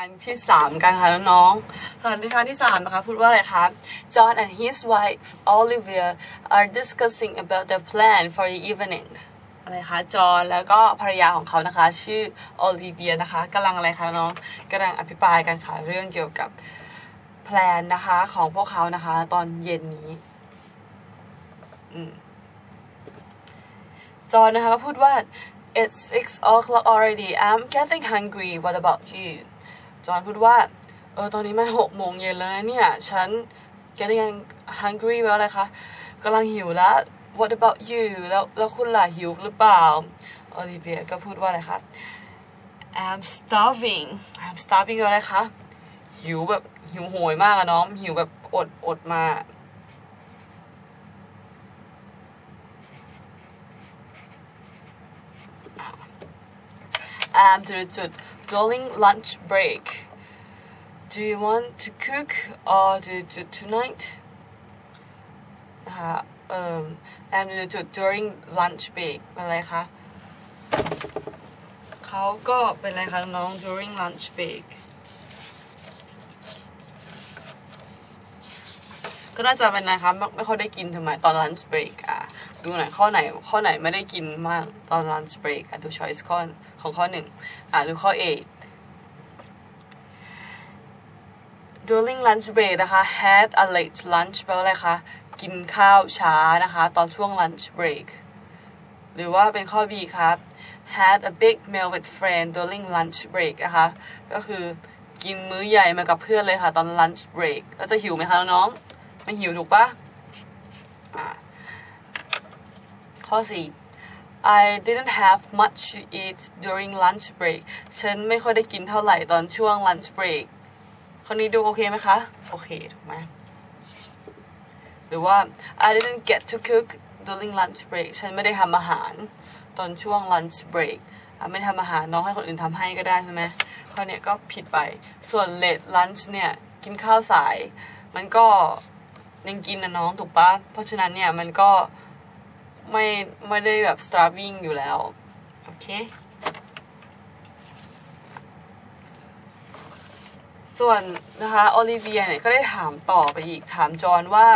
การที่สามกันค่ะน้องสถานการณ์ที่สามนะคะพูดว่าอะไรคะ John and his wife Olivia are discussing about their plan for the evening อะไรคะจอห์นแล้วก็ภรรยาของเขานะคะ ชื่อโอลิเวียนะคะกำลังอะไรคะน้องกำลังอภิปรายกันค่ะเรื่องเกี่ยวกับแพลนนะคะของพวกเขานะคะ ตอนเย็นนี้จอห์นนะคะก็พูดว่า it's six o'clock already I'm getting hungry what about you จอห์นพูดว่าเออตอนนี้มันหกโมงเย็นแล้วนะเนี่ย ฉัน getting hungry แปลว่าอะไรคะกำลังหิวแล้ว what about you แล้วแล้วคุณล่ะหิวหรือเปล่าโอลิเวียก็พูดว่าอะไรคะ I'm starving I'm starving แปลว่าอะไรคะหิวแบบหิวโหยมากอะน้องหิวแบบอดอดมา um, to the จุด during lunch break do you want to cook or to the จุด tonight นะคะเอ่อ um, to the จุด during lunch break เป็นอะไรคะเขาก็เป็นอะไรคะน้อง during lunch break ก็น่าจะเป็นนะคะไม่ไม่ค่อยได้กินทำไมตอน lunch break อ่ะ ะ ดูหน่อยข้อไหน ข้อไหนไม่ได้กินมากตอน lunch break อะดู choice ข้อของข้อหนึ่งอะดูข้อ A during lunch break นะคะ had a late lunch แปลว่าอะไรคะ กินข้าวช้านะคะ ตอนช่วง lunch break หรือว่าเป็นข้อ B ครับ had a big meal with friend during lunch break นะคะ ก็คือกินมื้อใหญ่มากับเพื่อนเลยค่ะ ตอน lunch break แล้วจะหิวไหมคะน้อง ไม่หิวถูกปะอะ ข้อ 4 I didn't have much to eat during lunch break ฉันไม่ค่อยได้กินเท่าไหร่ตอนช่วง lunch break คนนี้ดูโอเคไหมคะ โอเค ถูกไหมหรือว่า I didn't get to cook during lunch break ฉันไม่ได้ทำอาหารตอนช่วง lunch break ไม่ทำอาหารน้องให้คนอื่นทำให้ก็ได้ใช่ไหมข้อเนี้ยก็ผิดไป ส่วน late lunch เนี่ยกินข้าวสาย มันก็ยังกินนะน้องถูกปะเพราะฉะนั้นเนี่ยมันก็ ไม่ไม่ได้แบบ starving อยู่แล้ว โอเค ส่วนนะคะโอลิเวียเนี่ยก็ได้ถามต่อไปอีกถามจอห์นว่า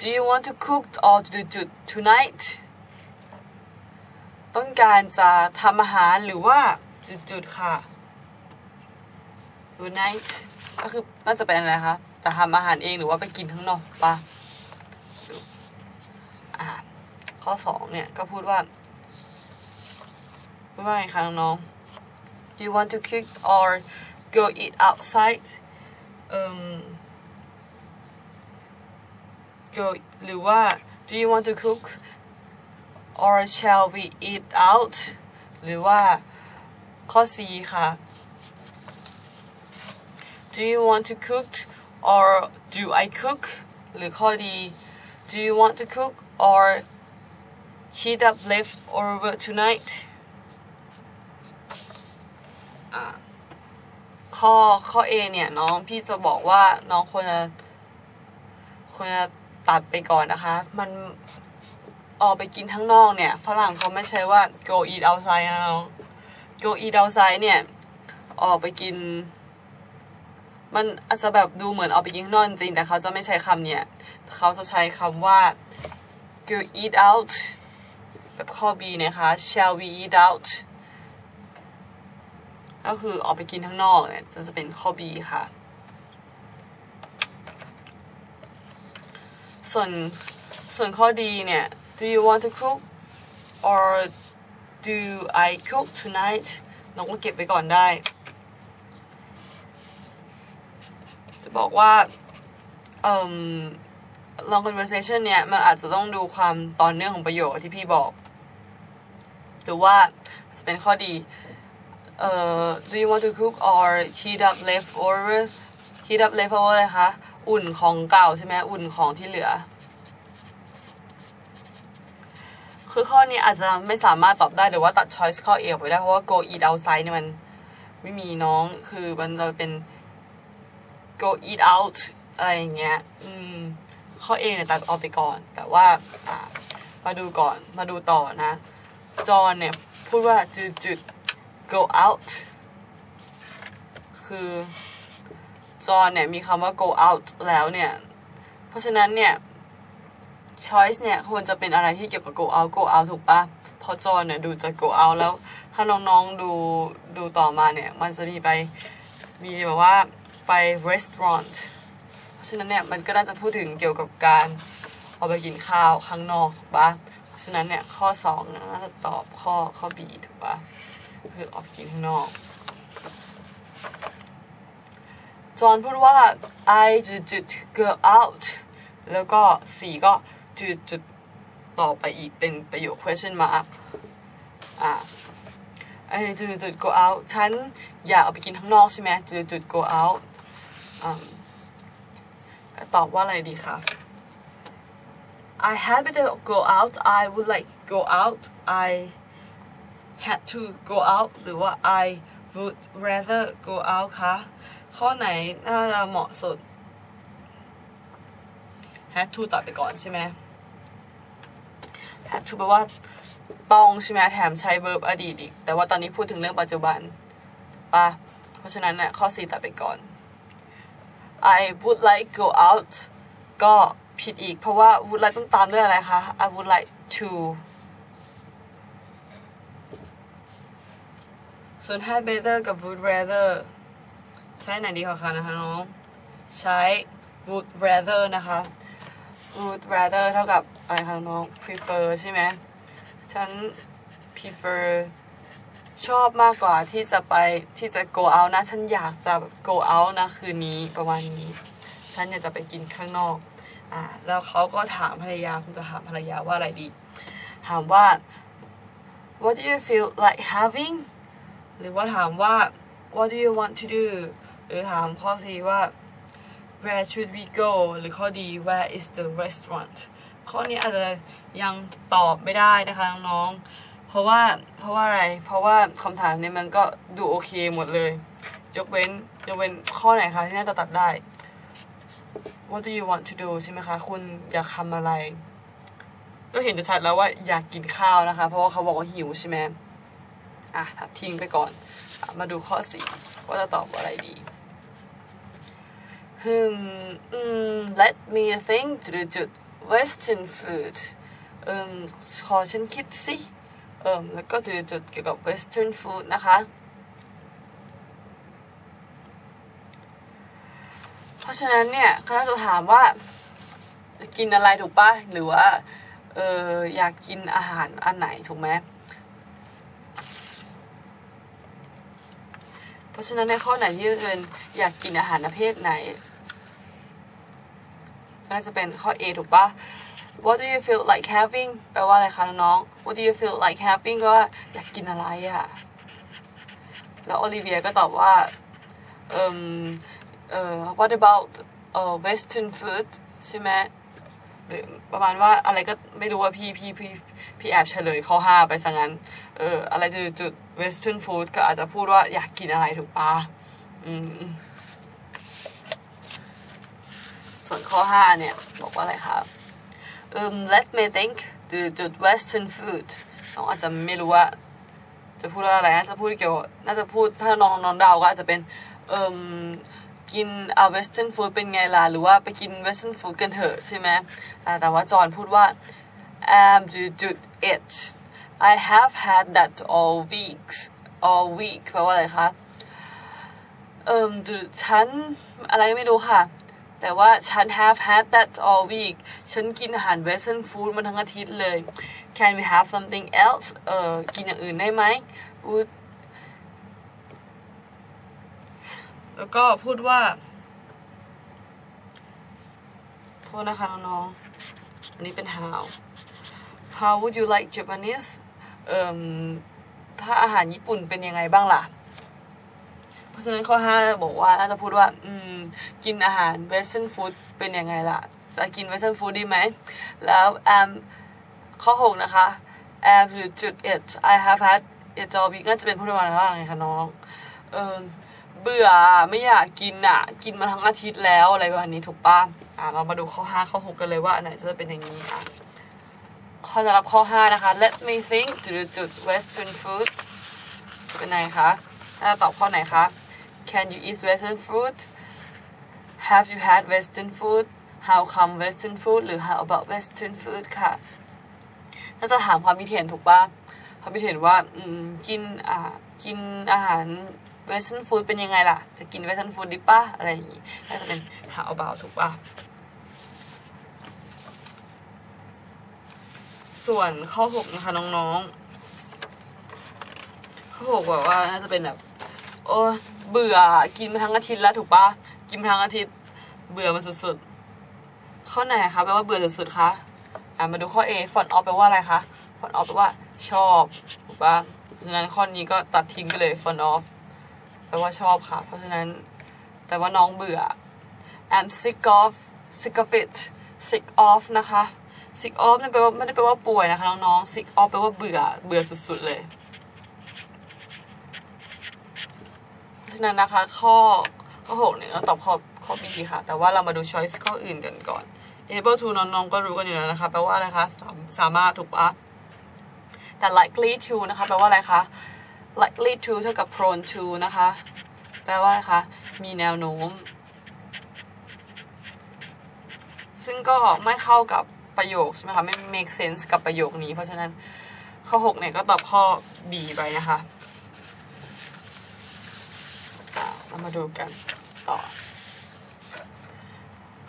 do you want to cook or to do tonight ต้องการจะทำอาหารหรือว่าจุดๆค่ะ tonight ก็คือน่าจะเป็นอะไรคะ จะทำอาหารเองหรือว่าไปกินข้างนอกปะ ข้อสองเนี่ยก็พูดว่าพูดว่าไงคะน้องๆ Do you want to cook or go eat outside เอ่ม go หรือว่า Do you want to cook or shall we eat out หรือว่าข้อ C ค่ะ Do you want to cook or do I cook หรือข้อ D Do you want to cook or heat up leftover tonight ข้อข้อ A เนี่ยน้องพี่จะบอกว่าน้องควรจะควรจะตัดไปก่อนนะคะ มันออกไปกินข้างนอกเนี่ย ฝรั่งเขาไม่ใช่ว่า go eat outside นะน้อง go eat outside เนี่ย ออกไปกิน มันอาจจะแบบดูเหมือนออกไปกินข้างนอกจริง แต่เขาจะไม่ใช้คำเนี่ย เขาจะใช้คำว่า go eat out แบบข้อ B นะคะ shall we eat out ก็คือออกไปกินข้างนอกเนี่ยจะจะเป็นข้อ B ค่ะ ส่วนส่วนข้อ D เนี่ย do you want to cook or do I cook tonight น้องก็เก็บไว้ก่อนได้ จะบอกว่าเอ่อ long conversation เนี่ย มันอาจจะต้องดูความต่อเนื่องของประโยคที่พี่บอก หรือว่าเป็นข้อดีเอ่อ do you want to cook or heat up leftover heat up leftover อะไรคะ อุ่นของเก่าใช่ไหมอุ่นของที่เหลือ คือข้อนี้อาจจะไม่สามารถตอบได้หรือว่าตัด choice ข้อ A ออกไปได้ เพราะว่า go eat outside เนี่ยมันไม่มีน้อง คือมันจะเป็น go eat out อะไรอย่างเงี้ย อืม ข้อ A เนี่ยตัดออกไปก่อน แต่ว่า อ่า มาดูก่อน มาดูต่อนะ จอห์นเนี่ย พูดว่าจุดจุด go out คือจอห์นเนี่ย มีคำว่า go out แล้วเนี่ย เพราะฉะนั้นเนี่ย choice เนี่ย ควรจะเป็นอะไรที่เกี่ยวกับ go out go out ถูกปะพราะจอห์นเนี่ย ดูจะ go out แล้ว ถ้าน้องๆดูดูต่อมาเนี่ย มันจะมีไป มีแบบว่าไป restaurant เพราะฉะนั้นเนี่ย มันก็น่าจะพูดถึงเกี่ยวกับการออกไปกินข้าวข้างนอกถูกปะ ราะฉะนั้นเนี่ยข้อสองน่าจะตอบข้อข้อ B ถูกปะคือออกไปกินข้างนอก จอห์นพูดว่า I จุดจุด go out แล้วก็สี่ก็จุดจุดต่อไปอีกเป็นประโยค question mark อ่า I จุดจุด go out ฉันอยากออกไปกินข้างนอกใช่ไหมจุดจุด go out อ่าตอบว่าอะไรดีคะ I had better go out I would like go out I had to go out หรือว่า I would rather go out คะ ข้อไหนน่าจะเหมาะสุด had to ตัดไปก่อนใช่ไหม had to แปลว่าต้องใช่ไหมแถมใช้ verb อดีตอีก แต่ว่าตอนนี้พูดถึงเรื่องปัจจุบันป่ะเพราะฉะนั้นเนี่ยข้อ 4 ตัดไปก่อน I would like go out ก็ ผิดอีก เพราะว่า would like ต้องตามด้วยอะไรคะ I would like to ส่วน had better กับ would rather ใช้ไหนดีกว่าคะนะคะน้อง ใช้ would rather นะคะ would rather เท่ากับอะไรคะน้อง prefer ใช่ไหมฉัน prefer ชอบมากกว่าที่จะไปที่จะ go out นะ ฉันอยากจะ go out นะคืนนี้ประมาณนี้ ฉันอยากจะไปกินข้างนอก อ่าแล้วเขาก็ถามภรรยาคุณจะถามภรรยาว่าอะไรดี ถามว่า what do you feel like having หรือว่าถามว่า what do you want to do หรือถามข้อสีว่า where should we go หรือข้อดี where is the restaurant ข้อนี้อาจจะยังตอบไม่ได้นะคะน้องๆ เพราะว่าเพราะว่าอะไร เพราะว่าคำถามเนี้มันก็ดูโอเคหมดเลย ยกเว้นยกเว้นข้อไหนคะที่น่าจะตัดได้ what do you want to do ใช่ไหมคะ คุณอยากทำอะไร ก็เห็นจะชัดแล้วว่าอยากกินข้าวนะคะ เพราะว่าเขาบอกว่าหิวใช่ไหมอะตัดทิ้งไปก่อนอมาดูข้อสี่ว่าจะตอบอะไรดี Hmm, mm, let me think จุดจุด Western food เอิมขอฉันคิดสิเอิมแล้วก็จุดจุดเกี่ยวกับ Western food นะคะ เพราะฉะนั้นเนี่ยเขาจะถามว่ากินอะไรถูกปะหรือว่าเอออยากกินอาหารอันไหนถูกไหมเพราะฉะนั้นในข้อไหนที่จะเป็นอยากกินอาหารประเภทไหนน่าจะเป็นข้อ A ถูกปะ What do you feel like having แปลว่าอะไรคะน้องๆ What do you feel like having ก็ว่าอยากกินอะไรอะแล้วโอลิเวียก็ตอบว่าเอ่ม เอ่อ What about เอ่อ Western food ใช่ไหมหรือประมาณว่าอะไรก็ไม่รู้ว่าพี่พี่พี่พี่แอบเฉลยข้อห้าไปซะงั้น เออ อะไรจุดจุด Western food ก็อาจจะพูดว่าอยากกินอะไรถูกปะอืมส่วนข้อ5เนี่ย บอกว่าอะไรครับอืม let me think จุดจุด western food น้องอาจจะไม่รู้ว่าจะพูดว่าอะไรน่าจะพูดเกี่ยวกับน่าจะพูดถ้าน้องน้องเดาก็อาจจะเป็นเอืม กินเอา western food เป็นไงล่ะ หรือว่าไปกิน western food กันเถอะใช่ไหมแต่ว่าจอห์นพูดว่า am จุดจุด it I have had that all weeks all week แปลว่าอะไรคะเอิมจุดฉันอะไรไม่รู้ค่ะ แต่ว่าฉัน have had that all week ฉันกินอาหาร western food มาทั้งอาทิตย์เลย can we have something else เออกินอย่างอื่นได้ไหม would แล้วก็พูดว่า โทษนะคะน้องๆอันนี้เป็น how how would you like Japanese เอ่มถ้าอาหารญี่ปุ่นเป็นยังไงบ้างล่ะ เพราะฉะนั้นข้อ 5 บอกว่าน่าจะพูดว่า อืม กินอาหาร western food เป็นยังไงล่ะ จะกิน western food ดีไหม แล้ว am ข้อ 6 นะคะ am จุดจุด it I have had it all week น่าจะเป็นพูดประมาณว่าไงคะน้อง เออ เบื่อไม่อยากกินอะ กินมาทั้งอาทิตย์แล้วอะไรประมาณนี้ถูกป่ะอะเรามาดูข้อ5ข้อ6กันเลยว่าอันไหนจะเป็นอย่างนี้อะข้อสำหรับข้อ5นะคะ let me think จุดจุด western food เป็นไงคะน่าจะตอบข้อไหนคะ Can you eat Western food Have you had Western food How come Western food หรือ How about Western food ค่ะน่าจะถามความคิดเห็นถูกปะความคิดเห็นว่าอืมกินอ่ากินอาหาร Western food เป็นยังไงล่ะ จะกิน Western food ดีปะอะไรอย่างงี้น่าจะเป็น How about ถูกปะส่วนข้อหกนะคะน้องๆ ข้อหกแบบว่าน่าจะเป็นแบบ โอ้เบื่อกินมาทั้งอาทิตย์แล้วถูกปะกินมาทั้งอาทิตย์ เบื่อมันสุดๆ ข้อไหนคะแปลว่าเบื่อสุดๆคะอ่ามาดูข้อ A ฟอนต์ออฟแปลว่าอะไรคะฟอนต์ออฟแปลว่าชอบถูกปะเพราะฉะนั้นข้อนี้ก็ตัดทิ้งไปเลยฟอนต์ออฟ ว่าชอบค่ะ เพราะฉะนั้นแต่ว่าน้องเบื่อ I'm sick of sick of it sick of นะคะ sick of นั่นแปลว่าไม่ได้แปลว่าป่วยนะคะน้องๆ sick of แปลว่าเบื่อเบื่อสุดๆเลยเพราะฉะนั้นนะคะข้อข้อหกเนี่ยเราตอบข้อข้อ B ค่ะ แต่ว่าเรามาดู choice ข้ออื่นกันก่อน able to น้องๆก็รู้กันอยู่แล้วนะคะ แปลว่าอะไรคะสามสามารถถูกปะแต่ likely to นะคะ แปลว่าอะไรคะ likely to เท่ากับ prone to นะคะ แปลว่าอะคะมีแนวโน้ม ซึ่งก็ไม่เข้ากับประโยคใช่ไหมคะ ไม่ make sense กับประโยคนี้ เพราะฉะนั้นข้อ 6 เนี่ยก็ตอบข้อ B ไปนะคะอะเรามาดูกันต่อ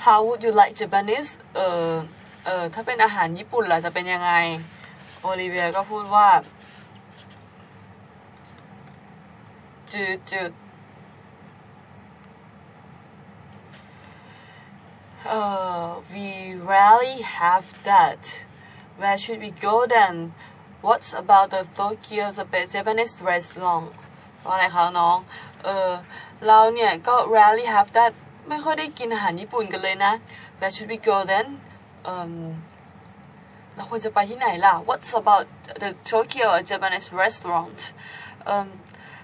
How would you like Japanese เออเออถ้าเป็นอาหารญี่ปุ่นล่ะจะเป็นยังไง โอลิเวียก็พูดว่า จุดจุด Uh, we rarely have that. Where should we go then? What's about the Tokyo Japanese restaurant? ว่าอะไรคะน้อง เออ เราเนี่ยก็ rarely have that ไม่ค่อยได้กินอาหารญี่ปุ่นกันเลยนะ Where should we go then? เอมเราควรจะไปที่ไหนล่ะ What's about the Tokyo Japanese restaurant? เอม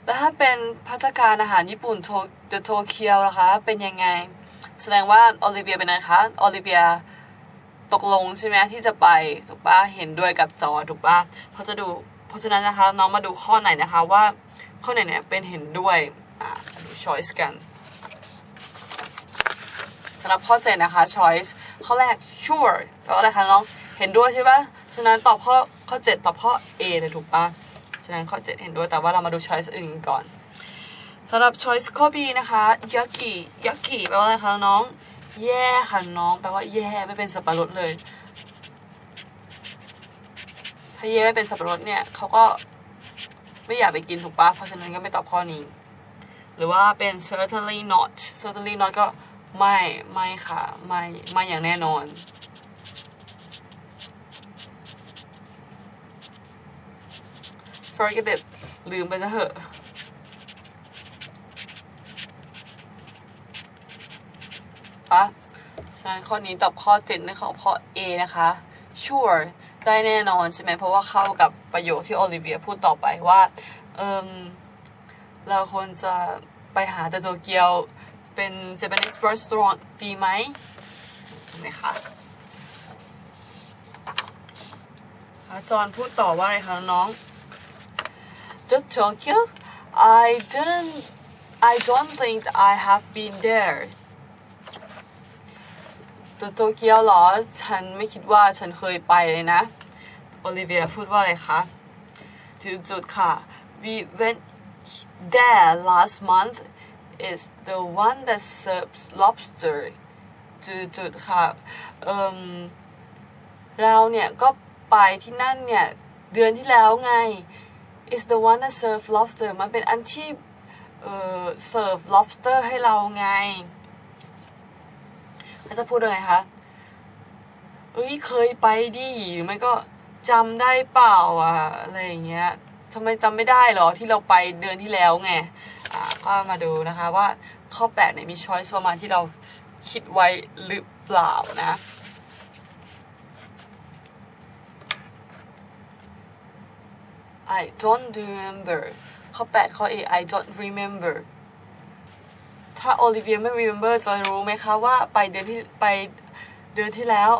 แล้วถ้าเป็นพัตตารอาหารญี่ปุ่น To- The Tokyo ล่ะคะ เป็นยังไง แสดงว่าโอลิเวียเป็นไงคะโอลิเวียตกลงใช่ไหมที่จะไปถูกปะเห็นด้วยกับจอถูกปะเพราะจะดูเพราะฉะนั้นนะคะน้องมาดูข้อไหนนะคะว่าข้อไหนเนี่ยเป็นเห็นด้วยอ่าดู choice กันสำหรับข้อเจ็ดนะคะ choice ข้อแรก sure แปลว่าอะไรคะน้อง เห็นด้วยใช่ปะฉะนั้นตอบข้อข้อเจ็ดตอบข้อ A เลยถูกปะ ฉะนั้นข้อเจ็ดเห็นด้วย แต่ว่าเรามาดู choice อื่นก่อนสำหรับ choice ข้อ B นะคะยากิยากิแปลว่าอะไรคะน้อง แย่ค่ะน้องแปลว่าแย่ไม่เป็นสับปะรดเลย ถ้าแย่ไม่เป็นสับปะรดเนี่ยเขาก็ไม่อยากไปกินถูกปะเพราะฉะนั้นก็ไม่ตอบข้อนี้ หรือว่าเป็น certainly not certainly not ก็ไม่ไม่ค่ะ ไม่ไม่อย่างแน่นอน forget it ลืมไปซะเถอะปะฉะนั้นข้อนี้ตอบข้อ7ในของข้อ A นะคะ sure ได้แน่นอนใช่ไหมเพราะว่าเข้ากับประโยคที่โอลิเวียพูดต่อไปว่าเอิมเราควรจะไปหาแต่โตเกียวเป็น Japanese restaurant ดีไหมใช่ไหมคะอาจอนพูดต่อว่าอะไรคะน้อง The Tokyo I didn't I don't think I have been there ตัวโตเกียวเหรอ ฉันไม่คิดว่าฉันเคยไปเลยนะ โอลิเวียพูดว่าอะไรคะจุดจุดๆค่ะ we went there last month is the one that serves lobster จุดจุดๆค่ะเอิมเราเนี่ยก็ไปที่นั่นเนี่ยเดือนที่แล้วไง is the one that serve lobster มันเป็นอันที่เอ่อ serve lobster ให้เราไงเขาจะพูดว่าไงคะเอ้ยเคยไปดิหรือไม่ก็จำได้เปล่าอะอะไรอย่างเงี้ยทำไมจำไม่ได้หรอที่เราไปเดือนที่แล้วไงอ่าก็มาดูนะคะว่าข้อแปดเนี่ยมีช้อยส์ประมาณที่เราคิดไว้หรือเปล่านะ I don't remember ข้อ 8 ข้อ A I don't remember ถ้าโอลิเวียไม่ remember จะรู้ไหมคะว่าไปเดือนที่ไปเดือนที่แล้ว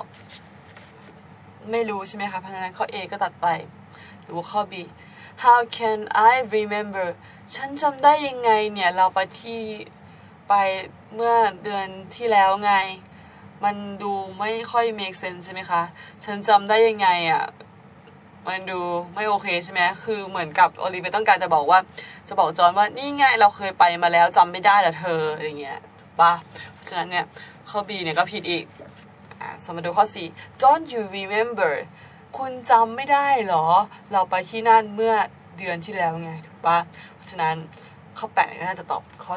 ไม่รู้ใช่ไหมคะเพราะฉะนั้นข้อ A ก็ตัดไป หรือข้อ B how can I remember ฉันจำได้ยังไงเนี่ย เราไปที่ไปเมื่อเดือนที่แล้วไง มันดูไม่ค่อย make sense ใช่ไหมคะ ฉันจำได้ยังไงอะ มันดูไม่โอเคใช่ไหมคือเหมือนกับโอลิเวต้องการจะบอกว่า จะบอกจอนว่านี่ไงเราเคยไปมาแล้วจำไม่ได้เหรอเธออย่างเงี้ยถูกปะเพราะฉะนั้นเนี่ยข้อ B เนี่ยก็ผิดอีกอะสมมาดูข้อ 4 don't you remember คุณจำไม่ได้เหรอ เราไปที่นั่นเมื่อเดือนที่แล้วไงถูกปะเพราะฉะนั้นข้อ8เนี่ยก็น่าจะตอบข้อ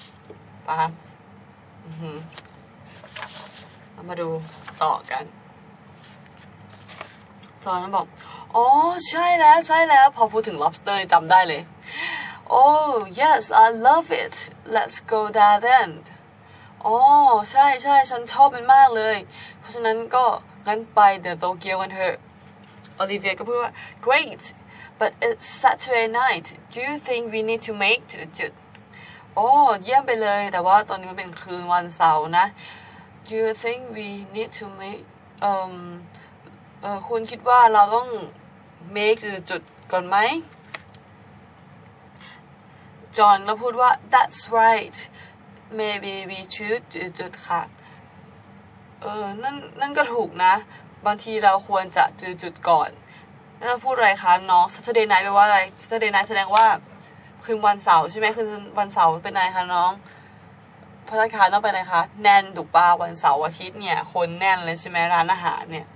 4ปะอือหือเรามาดูต่อกัน จอนก็บอก อ๋อ ใช่แล้ว ใช่แล้ว พอพูดถึง lobster จำได้เลย oh yes I love it let's go there then อ๋อ ใช่ใช่ฉันชอบมันมากเลย เพราะฉะนั้นก็งั้นไปเดอะโตเกียวกันเถอะโอลิเวียก็พูดว่า great but it's Saturday night do you think we need to make จุดจุดโอ้เยี่ยมไปเลย แต่ว่าตอนนี้มันเป็นคืนวันเสาร์นะ do you think we need to make เอ่ม เออคุณคิดว่าเราต้อง make จุดก่อนไหมจอห์นก็พูดว่า that's right maybe we should จุดค่ะเออนั่นนั่นก็ถูกนะ บางทีเราควรจะจุดจุดก่อนแล้วพูดอะไรคะน้อง Saturday night แปลว่าอะไร Saturday night แสดงว่าคืนวันเสาร์ใช่ไหมคืนวันเสาร์เป็นอะไรคะน้องพัฒนาการต้องเป็นไรคะ แน่นถูกป่ะวันเสาร์อาทิตย์เนี่ย คนแน่นเลยใช่ไหมร้านอาหารเนี่ย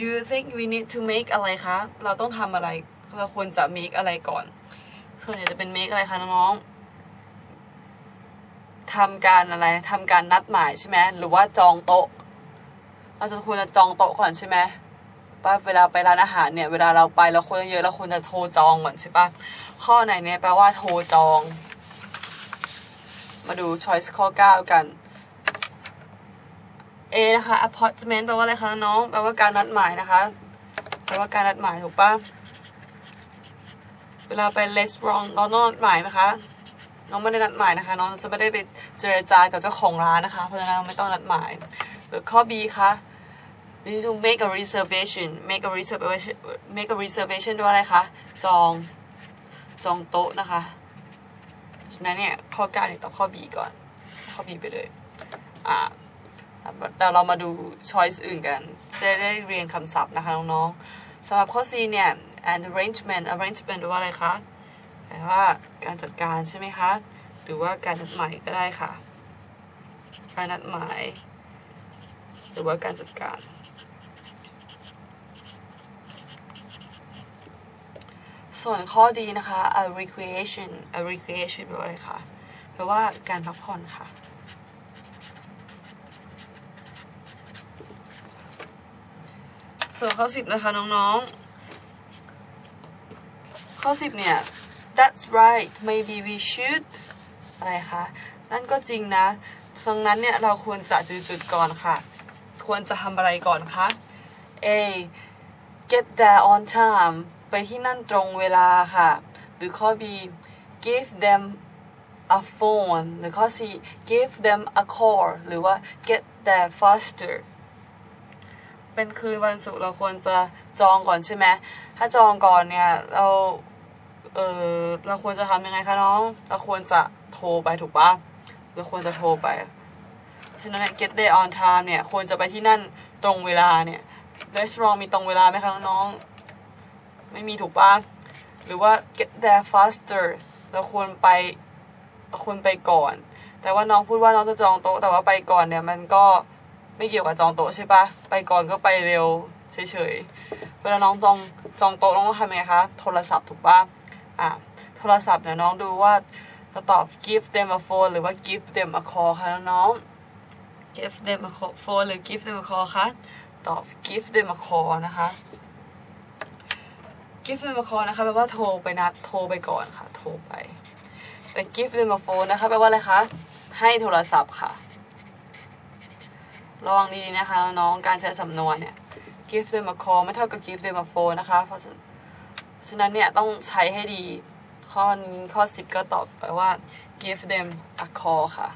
you think we need to make อะไรคะ เราต้องทำอะไร เราควรจะ make อะไรก่อน ส่วนใหญ่จะเป็น make อะไรคะน้องๆทำการอะไรทำการนัดหมายใช่ไหมหรือว่าจองโต๊ะ เราจะควรจะจองโต๊ะก่อนใช่ไหมป่ะเวลาไปร้านอาหารเนี่ย เวลาเราไปเราควรเยอะเราควรจะโทรจองก่อนใช่ปะข้อไหนเนี่ยแปลว่าโทรจอง มาดู choice ข้อ 9 กัน A นะคะ appointment แปลว่าอะไรคะน้อง แปลว่าการนัดหมายนะคะ แปลว่าการนัดหมายถูกปะเวลาไป restaurant เราต้องนัดหมายไหมคะ น้องไม่ได้นัดหมายนะคะ น้องจะไม่ได้ไปเจรจากับเจ้าของร้านนะคะ เพราะฉะนั้นไม่ต้องนัดหมาย หรือข้อ B คะ we need to make a reservation make a reservation make a reservation ด้วยอะไรคะ จอง จองโต๊ะนะคะ ฉะนั้นเนี่ยข้อ9เนี่ยตอบข้อ B ก่อน ข้อ B ไปเลย อ่า แต่เรามาดู choice อื่นกันจะได้เรียนคำศัพท์นะคะน้องๆสำหรับข้อ C เนี่ย an arrangement arrangement แปลว่าอะไรคะแปลว่าการจัดการใช่ไหมคะ หรือว่าการนัดหมายก็ได้ค่ะ การนัดหมาย หรือว่าการจัดการ ส่วนข้อดีนะคะ a recreation a recreation แปลว่าอะไรคะแปลว่าการพักผ่อนค่ะ ส่วนข้อสิบนะคะน้องๆ ข้อสิบเนี่ย that's right maybe we should อะไรคะ นั่นก็จริงนะดังนั้นเนี่ย เราควรจะจุดก่อนค่ะ ควรจะทำอะไรก่อนคะ A get there on time ไปที่นั่นตรงเวลาค่ะ หรือข้อ B give them a phone หรือข้อ C give them a call หรือว่า get there faster เป็นคืนวันศุกร์เราควรจะจองก่อนใช่ไหมถ้าจองก่อนเนี่ยเราเออเราควรจะทำยังไงคะน้อง เราควรจะโทรไปถูกปะเราควรจะโทรไป ฉะนั้นเนี่ย get there on time เนี่ย ควรจะไปที่นั่นตรงเวลาเนี่ย restaurant มีตรงเวลาไหมคะน้องๆไม่มีถูกปะหรือว่า get there faster เราควรไปควรไปก่อน แต่ว่าน้องพูดว่าน้องจะจองโต๊ะแต่ว่าไปก่อนเนี่ยมันก็ ไม่เกี่ยวกับจองโต๊ะใช่ปะไปก่อนก็ไปเร็วเฉยๆเวลาน้องจองจองโต๊ะน้องต้องทำยังไงคะโทรศัพท์ถูกปะอะโทรศัพท์เนี่ยน้องดูว่าจะตอบ give them a phone หรือว่า give them a call ค่ะน้อง give them a phone หรือ give them a call คะตอบ give them a call นะคะ give them a call นะคะแปลว่าโทรไปนัดโทรไปก่อนค่ะ โทรไปแต่ give them a phone นะคะแปลว่าอะไรคะให้โทรศัพท์ค่ะ ระวังดีๆนะคะ น้องการใช้สำนวนเนี่ย give them a call ไม่เท่ากับ give them a phone นะคะ เพราะฉะฉะนั้นเนี่ยต้องใช้ให้ดี ข้อนี้ข้อ 10 ก็ตอบไปว่า give them a call ค่ะ